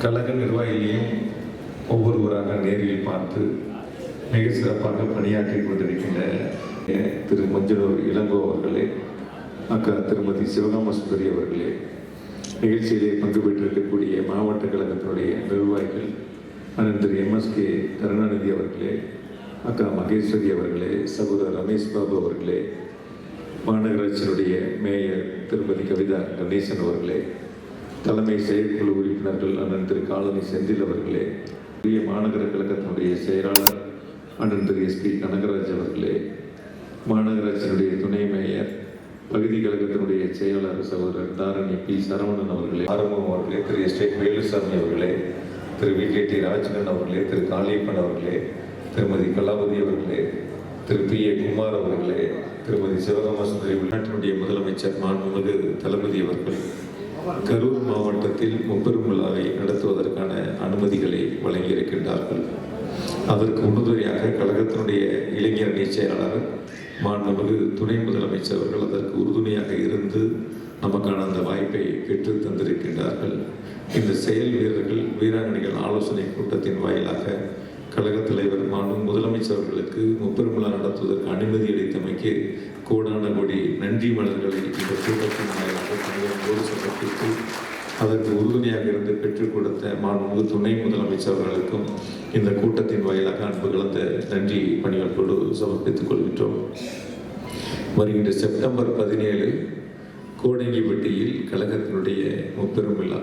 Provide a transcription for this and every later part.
கழக நிர்வாகிகளையும் ஒவ்வொருவராக நேரில் பார்த்து மிக சிறப்பாக பணியாற்றி கொண்டிருக்கின்ற திரு மஞ்சளூர் இளங்கோ அவர்களே அக்கா திருமதி சிவகாம சுந்தரி அவர்களே நிகழ்ச்சியிலே பங்கு பெற்றிருக்கக்கூடிய மாவட்ட கழகத்தினுடைய நிர்வாகிகள் அண்ணன் திரு எம்எஸ்கே கருணாநிதி அவர்களே அக்கா மகேஸ்வரி அவர்களே சகோதரர் ரமேஷ் பாபு அவர்களே மாநகராட்சியினுடைய மேயர் திருமதி கவிதா கணேசன் அவர்களே தலைமை செயற்குழு உறுப்பினர்கள் அண்ணன் திரு காலனி செந்தில் அவர்களே புதிய மாநகர கழகத்தினுடைய செயலாளர் அண்ணன் திரு எஸ்பி கனகராஜ் அவர்களே மாநகராட்சியினுடைய துணை மேயர் பகுதி கழகத்தினுடைய செயலாளர் சகோதரர் தாரணி பி. சரவணன் அவர்களே ஆரம்பம் அவர்களே திரு எஸ் வேலுசாமி அவர்களே Thiru V. K. T. Rajagan அவர்களே திரு காளியப்பன் அவர்களே திருமதி கலாபதி அவர்களே திரு பி. ஏ. குமார் அவர்களே திருமதி சிவகாமசுந்தரி உள்நாட்டினுடைய முதலமைச்சர் மாண்புமிகு தளபதி அவர்கள் கரூர் மாவட்டத்தில் முப்பெரும் விழாவை நடத்துவதற்கான அனுமதிகளை வழங்கியிருக்கின்றார்கள். அதற்கு முன்னுரிமையாக கழகத்தினுடைய இளைஞர் அணி செயலாளர் மாண்புமிகு துணை முதலமைச்சர் அவர்கள் அதற்கு உறுதுணையாக இருந்து நமக்கான அந்த வாய்ப்பை பெற்று தந்திருக்கின்றார்கள். இந்த செயல் வீரர்கள் வீராங்கனைகள் ஆலோசனை கூட்டத்தின் வாயிலாக கழகத் தலைவர் மாண்பு முதலமைச்சர் அவர்களுக்கு முப்பெரும் விழா நடத்துவதற்கு அனுமதி அளித்தமைக்கு கோடான கோடி நன்றி மலர்களை இந்த கூட்டத்தின் வாயிலாக பணியோடு சமர்ப்பித்து அதற்கு உறுதுணையாக இருந்து பெற்றுக் கொடுத்த மாண்புமிகு துணை முதலமைச்சர் அவர்களுக்கும் இந்த கூட்டத்தின் வாயிலாக அன்பு கலந்த நன்றி பணியோடு சமர்ப்பித்துக் கொள்கின்றோம். வருகின்ற செப்டம்பர் பதினேழு கோடங்கிப்பட்டியில் கழகத்தினுடைய முப்பெரும் விழா.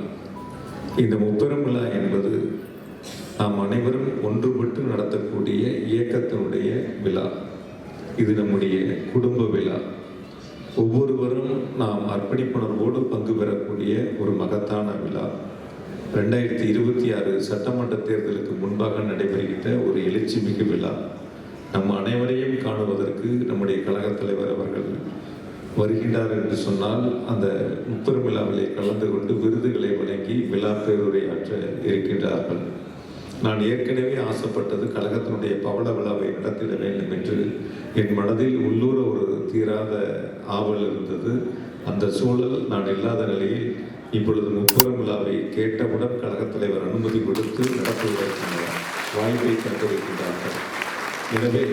இந்த முப்பெரும் விழா என்பது நாம் அனைவரும் ஒன்றுபட்டு நடத்தக்கூடிய இயக்கத்தினுடைய விழா. இது நம்முடைய குடும்ப விழா. ஒவ்வொருவரும் நாம் அர்ப்பணிப்புணர்வோடு பங்கு பெறக்கூடிய ஒரு மகத்தான விழா. ரெண்டாயிரத்தி இருபத்தி ஆறு சட்டமன்ற தேர்தலுக்கு முன்பாக நடைபெறுகின்ற ஒரு எழுச்சிமிகு விழா. நம் அனைவரையும் காணுவதற்கு நம்முடைய கழகத் தலைவர் அவர்கள் வருகின்றார் என்று சொன்னால் அந்த முப்பெரும் விழாவிலே கலந்து கொண்டு விருதுகளை வழங்கி விழா பேருரையாற்ற இருக்கின்றார்கள். நான் ஏற்கனவே ஆசைப்பட்டது கழகத்தினுடைய பவள விழாவை நடத்திட வேண்டும் என்று என் மனதில் உள்ளூர ஒரு தீராத ஆவல் இருந்தது. அந்த சூழல் நான் இல்லாத நிலையில் இப்பொழுது முப்பெரும் விழாவை கேட்டவுடன் கழகத் தலைவர் அனுமதி கொடுத்து நடத்துவதற்கான வாய்ப்பை தந்திருக்கின்றார்கள் எனவே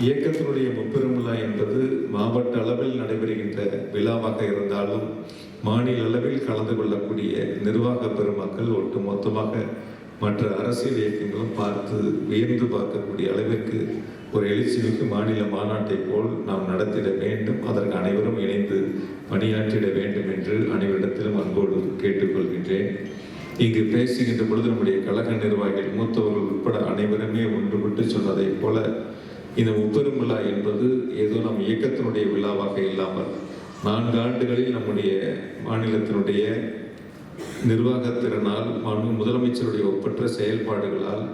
இயக்கத்தினுடைய முப்பெரும் விழா என்பது மாவட்ட அளவில் நடைபெறுகின்ற விழாவாக இருந்தாலும் மாநில அளவில் கலந்து கொள்ளக்கூடிய நிர்வாக பெருமக்கள் ஒட்டு மொத்தமாக மற்ற அரசியல் இயக்கங்களும் பார்த்து வியந்து பார்க்கக்கூடிய அளவிற்கு ஒரு எழுச்சிமிகு மாநில மாநாட்டை போல் நாம் நடத்திட வேண்டும். அதற்கு அனைவரும் இணைந்து பணியாற்றிட வேண்டும் என்று அனைவரிடத்திலும் அன்போடு கேட்டுக்கொள்கின்றேன். இங்கு பேசுகின்ற பொழுது நம்முடைய கழக நிர்வாகிகள் மூத்தவர்கள் உட்பட அனைவருமே ஒன்றுபட்டு சொன்னதைப் போல இந்த முப்பெரும் விழா என்பது ஏதோ நம் இயக்கத்தினுடைய விழாவாக இல்லாமல் நான்கு ஆண்டுகளில் நம்முடைய மாநிலத்தினுடைய நிர்வாகத்திறனால் முதலமைச்சருடைய ஒப்பற்ற செயல்பாடுகளால்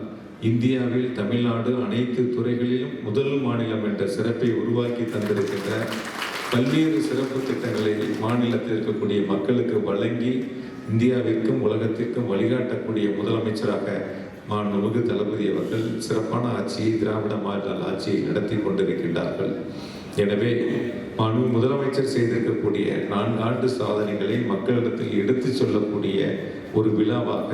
இந்தியாவில் தமிழ்நாடு அனைத்து துறைகளிலும் முதல் மாநிலம் என்ற சிறப்பை உருவாக்கி தந்திருக்கின்ற பல்வேறு சிறப்பு திட்டங்களை மாநிலத்தில் இருக்கக்கூடிய மக்களுக்கு வழங்கி இந்தியாவிற்கும் உலகத்திற்கும் வழிகாட்டக்கூடிய முதலமைச்சராக மாண்புமிகு தளபதி அவர்கள் சிறப்பான ஆட்சியை திராவிட மாநில ஆட்சியை நடத்தி கொண்டிருக்கின்றார்கள். எனவே மாண்பு முதலமைச்சர் செய்திருக்கக்கூடிய நான்கு ஆண்டு சாதனைகளை மக்களிடத்தில் எடுத்துச் சொல்லக்கூடிய ஒரு விழாவாக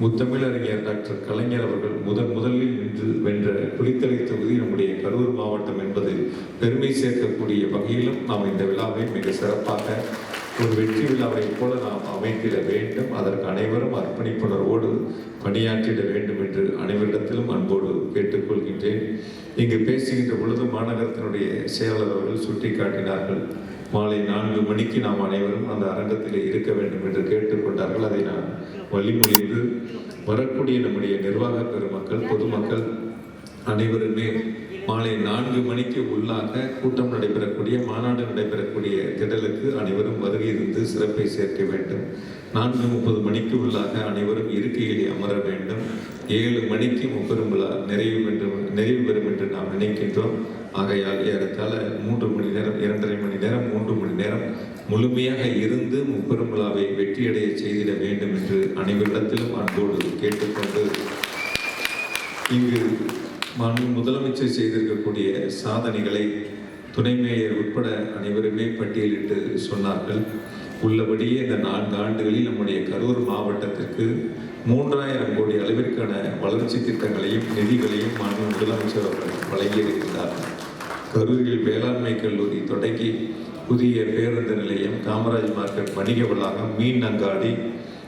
முத்தமிழறிஞர் டாக்டர் கலைஞர் அவர்கள் முதன் முதலில் நின்று வென்ற குளித்தலை தொகுதி நம்முடைய கரூர் மாவட்டம் என்பது பெருமை சேர்க்கக்கூடிய வகையிலும் நாம் இந்த விழாவை மிக சிறப்பாக ஒரு வெற்றி விழாவை போல நாம் அமைத்திட வேண்டும். அதற்கு அனைவரும் அர்ப்பணிப்புணர்வோடு பணியாற்றிட வேண்டும் என்று அனைவரிடத்திலும் அன்போடு கேட்டுக்கொள்கின்றேன். இங்கு பேசுகின்ற பொழுது மாநகரத்தினுடைய செயலாளர் அவர்கள் சுட்டிக்காட்டினார்கள். மாலை நான்கு மணிக்கு நாம் அனைவரும் அந்த அரங்கத்தில் இருக்க வேண்டும் என்று கேட்டுக்கொண்டார்கள். அதை நான் வழிமொழிந்து வரக்கூடிய நம்முடைய நிர்வாக பெருமக்கள் பொதுமக்கள் அனைவருமே மாலை நான்கு மணிக்கு உள்ளாக கூட்டம் நடைபெறக்கூடிய மாநாடு நடைபெறக்கூடிய திடலுக்கு அனைவரும் வருகை இருந்து சிறப்பை சேர்க்க வேண்டும். நான்கு முப்பது மணிக்கு உள்ளாக அனைவரும் இருக்கையிலே அமர வேண்டும். ஏழு மணிக்கு முப்பெரும் விழா நிறைவு என்று நிறைவு பெறும் என்று நாம் நினைக்கின்றோம். ஆகையால் ஏறத்தாழ மூன்று மணி நேரம் இரண்டரை மணி நேரம் மூன்று மணி நேரம் முழுமையாக இருந்து முப்பெரும் விழாவை வெற்றியடைய செய்திட வேண்டும் என்று அனைவரிடத்திலும் அன்போடு கேட்டுக்கொண்டு இங்கு மாண்பு முதலமைச்சர் செய்திருக்கக்கூடிய சாதனைகளை துணை மேயர் உட்பட அனைவருமே பட்டியலிட்டு சொன்னார்கள். உள்ளபடியே இந்த நான்கு ஆண்டுகளில் நம்முடைய கரூர் மாவட்டத்திற்கு மூன்றாயிரம் கோடி அளவிற்கான வளர்ச்சி திட்டங்களையும் நிதிகளையும் மாநில முதலமைச்சர் அவர்கள் வழங்கியிருக்கிறார்கள் கரூரில் வேளாண்மை கல்லூரி தொடங்கி புதிய பேருந்து நிலையம் காமராஜ் மார்க்கெட் வணிக வளாகம் மீன் அங்காடி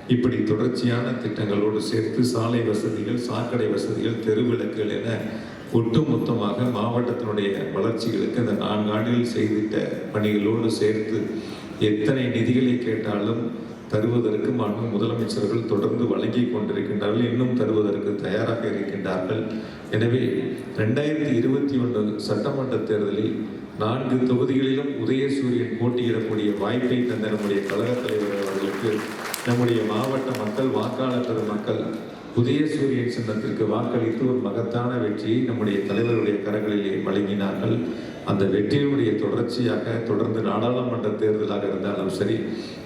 இப்படி தொடர்ச்சியான திட்டங்களோடு சேர்த்து சாலை வசதிகள் சாக்கடை வசதிகள் தெருவிளக்குகள் என ஒட்டுமொத்தமாக மாவட்டத்தினுடைய வளர்ச்சிகளுக்கு இந்த நான்கு ஆண்டுகள் செய்திட்ட பணிகளோடு சேர்த்து எத்தனை நிதிகளை கேட்டாலும் தருவதற்கு மாண்பு முதலமைச்சர்கள் தொடர்ந்து வழங்கி கொண்டிருக்கின்றார்கள் இன்னும் தருவதற்கு தயாராக இருக்கின்றார்கள். எனவே ரெண்டாயிரத்தி இருபத்தி ஒன்று சட்டமன்ற தேர்தலில் நான்கு தொகுதிகளிலும் உதயசூரியன் போட்டியிடக்கூடிய வாய்ப்பை தந்த நம்முடைய கழகத் தலைவர் அவர்களுக்கு நம்முடைய மாவட்ட மக்கள் வாக்காளர் பெருமக்கள் சூரியன் சின்னத்திற்கு வாக்களித்து ஒரு மகத்தான வெற்றியை நம்முடைய தலைவருடைய கரங்களிலே வழங்கினார்கள். அந்த வெற்றியினுடைய தொடர்ச்சியாக தொடர்ந்து நாடாளுமன்ற தேர்தலாக இருந்தாலும் சரி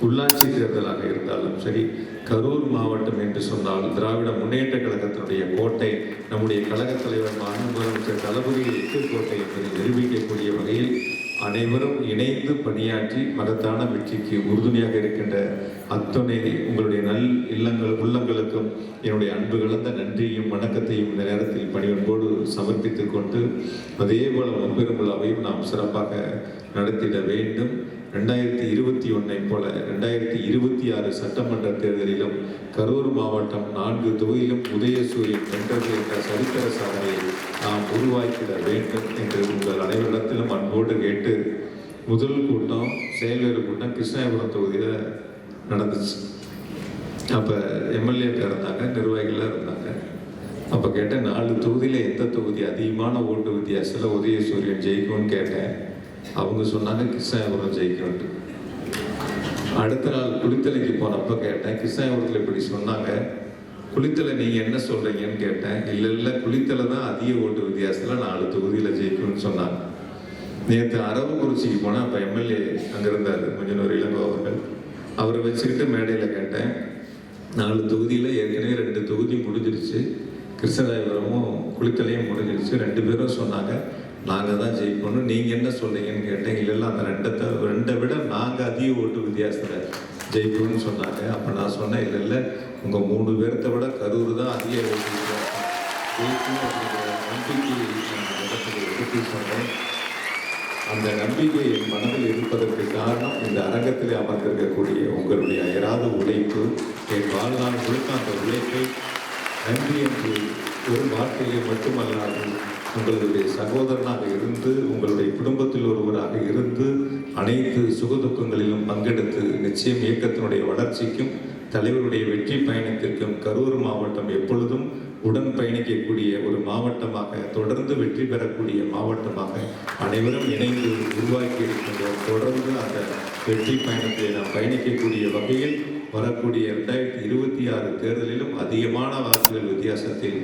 உள்ளாட்சி தேர்தலாக இருந்தாலும் சரி கரூர் மாவட்டம் என்று சொன்னால் திராவிட முன்னேற்ற கழகத்தினுடைய கோட்டை நம்முடைய கழகத் தலைவர் மாநில முதலமைச்சர் தளபதி எட்டு கோட்டை என்பதை நிரூபிக்கக்கூடிய வகையில் அனைவரும் இணைந்து பணியாற்றி மகத்தான வெற்றிக்கு உறுதுணையாக இருக்கின்ற அத்துணை உங்களுடைய நல் இல்லங்கள் உள்ளங்களுக்கும் என்னுடைய அன்பு கலந்த நன்றியும் வணக்கத்தையும் இந்த நேரத்தில் பணிவன்போடு சமர்ப்பித்துக் கொண்டு அதே போல முன்பெரும் விழாவையும் நாம் சிறப்பாக நடத்திட வேண்டும். ரெண்டாயிரத்தி இருபத்தி ஒன்றை போல ரெண்டாயிரத்தி இருபத்தி ஆறு சட்டமன்ற தேர்தலிலும் கரூர் மாவட்டம் நான்கு தொகுதியிலும் உதயசூரியன் வென்றது என்ற சரித்திர சாதனையை நாம் உருவாக்கிட வேண்டும் என்று உங்கள் அனைவரிடத்திலும் அன்போடு கேட்டு முதல் கூட்டம் செயலர் கூட்டம் கிருஷ்ணாபுரம் தொகுதியில் நடந்துச்சு. அப்போ எம்எல்ஏக்காக இருந்தாங்க நிர்வாகிகளாக இருந்தாங்க. அப்போ கேட்டேன் நாலு தொகுதியில் எந்த தொகுதி அதிகமான ஓட்டு வித்தியாசத்தில் உதயசூரியன் ஜெயிக்கும்னு கேட்டேன். அவங்க சொன்னாங்க கிருஷ்ணாபுரம் ஜெயிக்கணும்ட்டு அடுத்த நாள் குளித்தலைக்கு போனப்போ கேட்டேன் கிருஷ்ணாபுரத்தில் இப்படி சொன்னாங்க குளித்தலை நீங்கள் என்ன சொல்கிறீங்கன்னு கேட்டேன். இல்லை இல்லை குளித்தலை தான் அதிக ஓட்டு வித்தியாசத்தில் நாலு தொகுதியில் ஜெயிக்கணும்னு சொன்னாங்க. நேற்று அரவக்குறிச்சிக்கு போனால் அப்போ எம்எல்ஏ அங்கே இருந்தார் கொஞ்சம் இளங்கோ அவர்கள். அவரை வச்சுக்கிட்டு மேடையில் கேட்டேன். நாலு தொகுதியில் ஏற்கனவே ரெண்டு தொகுதி முடிஞ்சிருச்சு கிருஷ்ணராயபுரமும் குளித்தலையும் முடிஞ்சிருச்சு ரெண்டு பேரும் சொன்னாங்க நாங்கள் தான் ஜெயிக்கணும் நீங்கள் என்ன சொன்னீங்கன்னு கேட்டேன். இல்லை அந்த ரெண்டத்தை ரெண்டை விட நாங்கள் அதிக ஓட்டு வித்தியாசத்தில் ஜெயிக்கணும்னு சொன்னாங்க. அப்போ நான் சொன்னேன் இல்லை இல்லை உங்கள் மூணு பேர்த்த விட கரூர் தான் அதிக ஓட்டு வித்தியாசம். அப்படிங்கிற நம்பிக்கை இடத்துல எடுத்து சொன்னேன். அந்த நம்பிக்கை என் மனதில் இருப்பதற்கு காரணம் இந்த அரங்கத்தில் அமர்ந்திருக்கக்கூடிய உங்களுடைய அயராத உழைப்பு. என் வாழ்நாள் முழுக்க அந்த உழைப்பை நன்றி என்று ஒரு வார்த்தையை மட்டுமல்லாது உங்களுடைய சகோதரனாக இருந்து உங்களுடைய குடும்பத்தில் ஒருவராக இருந்து அனைத்து சுகதுக்கங்களிலும் பங்கெடுத்து நிச்சயம் இயக்கத்தினுடைய வளர்ச்சிக்கும் தலைவருடைய வெற்றி பயணத்திற்கும் கரூர் மாவட்டம் எப்பொழுதும் உடன் பயணிக்கக்கூடிய ஒரு மாவட்டமாக தொடர்ந்து வெற்றி பெறக்கூடிய மாவட்டமாக அனைவரும் இணைந்து உருவாக்கி இருக்கின்றோம். தொடர்ந்து அந்த வெற்றி பயணத்தை நாம் பயணிக்கக்கூடிய வகையில் வரக்கூடிய இரண்டாயிரத்தி இருபத்தி ஆறு தேர்தலிலும் அதிகமான வாக்குகள் வித்தியாசத்தில்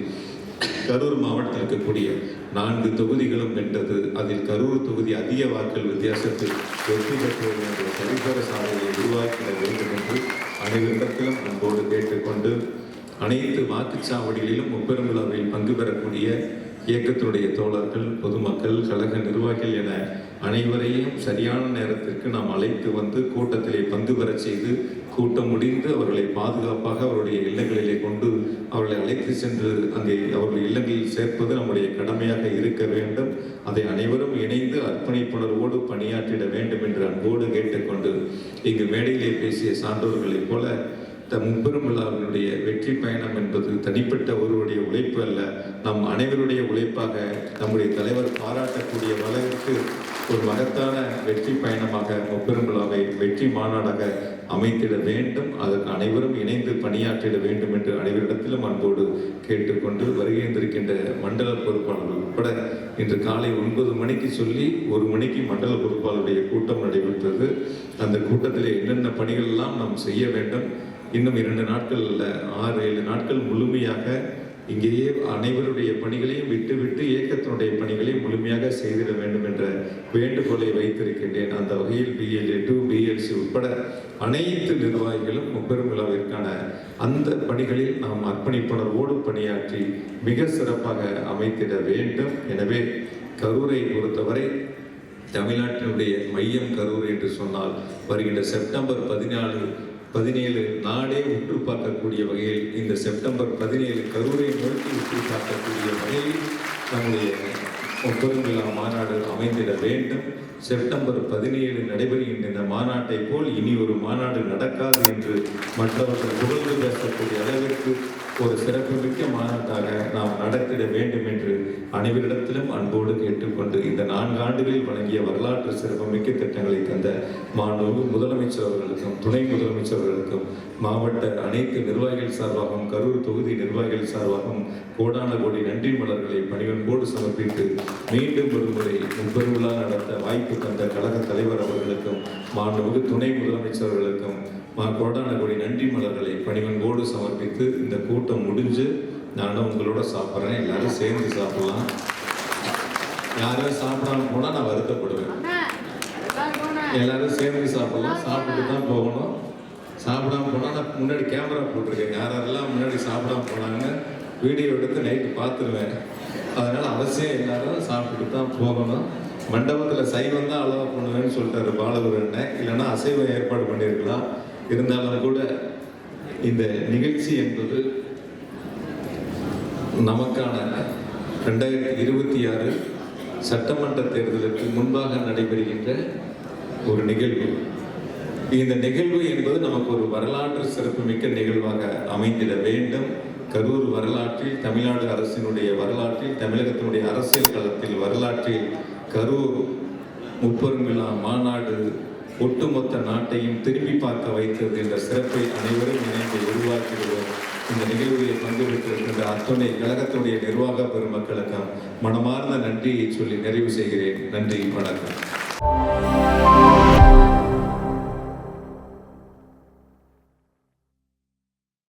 கரூர் மாவட்டத்தில் இருக்கக்கூடிய நான்கு தொகுதிகளும் வென்றது. அதில் கரூர் தொகுதி அதிக வாக்குகள் வித்தியாசத்தில் வெற்றி பெற்றது என்ற சரிசர சாலையை உருவாக்கிட வேண்டும் என்று அனைவரிடத்திலும் அன்போடு கேட்டுக்கொண்டு அனைத்து வாக்குச்சாவடிகளிலும் முப்பெரும் விழாவில் பங்கு பெறக்கூடிய இயக்கத்தினுடைய தோழர்கள் பொதுமக்கள் கழக நிர்வாகிகள் என அனைவரையும் சரியான நேரத்திற்கு நாம் அழைத்து வந்து கூட்டத்திலே பங்கு பெறச் செய்து கூட்டம் முடிந்து அவர்களை பாதுகாப்பாக அவருடைய இல்லங்களிலே கொண்டு அவர்களை அழைத்து சென்று அங்கே அவர்கள் இல்லங்களில் சேர்ப்பது நம்முடைய கடமையாக இருக்க வேண்டும். அதை அனைவரும் இணைந்து அர்ப்பணிப்புணர்வோடு பணியாற்றிட வேண்டும் என்று அன்போடு கேட்டுக்கொண்டு இங்கு மேடையிலே பேசிய சான்றோர்களைப் போல இந்த மும்பெரும் விழாவினுடைய வெற்றி பயணம் என்பது தனிப்பட்ட ஒருவருடைய உழைப்பு அல்ல. நம் அனைவருடைய உழைப்பாக நம்முடைய தலைவர் பாராட்டக்கூடிய அளவிற்கு ஒரு மகத்தான வெற்றி பயணமாக முப்பெரும் விழாவை வெற்றி மாநாடாக அமைத்திட வேண்டும். அதற்கு அனைவரும் இணைந்து பணியாற்றிட வேண்டும் என்று அனைவரிடத்திலும் அன்போடு கேட்டுக்கொண்டு வருகின்றிருக்கின்ற மண்டல பொறுப்பாளர்கள் உட்பட இன்று காலை ஒன்பது மணிக்கு சொல்லி ஒரு மணிக்கு மண்டல பொறுப்பாளருடைய கூட்டம் நடைபெற்றது. அந்த கூட்டத்தில் என்னென்ன பணிகள் எல்லாம் நாம் செய்ய வேண்டும் இன்னும் இரண்டு நாட்கள் அல்ல ஆறு ஏழு நாட்கள் முழுமையாக இங்கேயே அனைவருடைய பணிகளையும் விட்டுவிட்டு இயக்கத்தினுடைய பணிகளை முழுமையாக செய்திட வேண்டும் என்ற வேண்டுகோளை வைத்திருக்கின்றேன். அந்த வகையில் பிஎல்ஏ டூ பிஎல்சி உட்பட அனைத்து நிர்வாகிகளும் முப்பெரும் விழாவிற்கான அந்த பணிகளில் நாம் அர்ப்பணிப்புணர்வோடு பணியாற்றி மிக சிறப்பாக அமைத்திட வேண்டும். எனவே கரூரை பொறுத்தவரை தமிழ்நாட்டினுடைய மையம் கரூர் என்று சொன்னால் வருகின்ற செப்டம்பர் பதினாலு பதினேழு நாடே உற்று பார்க்கக்கூடிய வகையில் இந்த செப்டம்பர் பதினேழு கரூரை நோக்கி உற்று பார்க்கக்கூடிய வகையில் நம்முடைய பெருவிழா மாநாடு அமைந்திட வேண்டும். செப்டம்பர் பதினேழு நடைபெறுகின்ற இந்த மாநாட்டை போல் இனி ஒரு மாநாடு நடக்காது என்று மற்றவர்கள் புகழ்ந்து பேசக்கூடிய அளவிற்கு ஒரு சிறப்புமிக்க மாநாட்டாக நாம் நடத்திட வேண்டும் என்று அனைவரிடத்திலும் அன்போடு கேட்டுக்கொண்டு இந்த நான்கு ஆண்டுகளில் வழங்கிய வரலாற்று சிறப்புமிக்க திட்டங்களை தந்த மாண்பு முதலமைச்சர் அவர்களுக்கும் துணை முதலமைச்சர் அவர்களுக்கும் மாவட்ட அனைத்து நிர்வாகிகள் சார்பாகவும் கரூர் தொகுதி நிர்வாகிகள் சார்பாகவும் கோடான கோடி நன்றி மலர்களை பணிவன்போடு சமர்ப்பித்து மீண்டும் ஒரு முறை முப்பெருவிழா நடத்த வாய்ப்பு தந்த கழக தலைவர் அவர்களுக்கும் மாண்புமிகு துணை முதலமைச்சர் அவர்களுக்கும் மா நன்றி மலர்களை பணிவன்போடு சமர்ப்பித்து இந்த கூட்டம் முடிஞ்சு நானும் உங்களோட சாப்பிட்றேன். எல்லாரும் சேர்ந்து சாப்பிடலாம். யாரும் சாப்பிடாம போனால் நான் வருத்தப்படுவேன். எல்லாரும் சேர்ந்து சாப்பிடலாம். சாப்பிட்டு தான் போகணும். சாப்பிடாம போனால் நான் முன்னாடி கேமரா போட்டிருக்கேன். யாரெல்லாம் முன்னாடி சாப்பிடாம போனாங்க வீடியோ எடுத்து நைட்டு பார்த்துருவேன். அதனால் அவசியம் எல்லாரும் சாப்பிட்டு தான் போகணும். மண்டபத்தில் சைவம் தான் அளவாக பண்ணுவேன்னு சொல்லிட்டாரு பாலகுரு என்ன இல்லைன்னா அசைவம் ஏற்பாடு பண்ணியிருக்கலாம். இருந்தாலும் கூட இந்த நிகழ்ச்சி என்பது நமக்கான ரெண்டாயிரத்தி இருபத்தி ஆறு சட்டமன்ற தேர்தலுக்கு முன்பாக நடைபெறுகின்ற ஒரு நிகழ்வு. இந்த நிகழ்வு என்பது நமக்கு ஒரு வரலாற்று சிறப்புமிக்க நிகழ்வாக அமைந்திட வேண்டும். கரூர் வரலாற்றில் தமிழ்நாடு அரசினுடைய வரலாற்றில் தமிழகத்தினுடைய அரசியல் களத்தில் வரலாற்றில் கரூர் முப்பெருமிழா மாநாடு ஒட்டுமொத்த நாட்டையும் திரும்பி பார்க்க வைத்தது என்ற சிறப்பை அனைவரும் இணைந்து உருவாக்கிடுவோம். இந்த நிகழ்வுகளை பங்கு பெற்றிருக்கின்ற அத்துணை கழகத்துடைய நிர்வாக பெருமக்களுக்கு மனமார்ந்த நன்றியை சொல்லி நிறைவு செய்கிறேன். நன்றி வணக்கம்.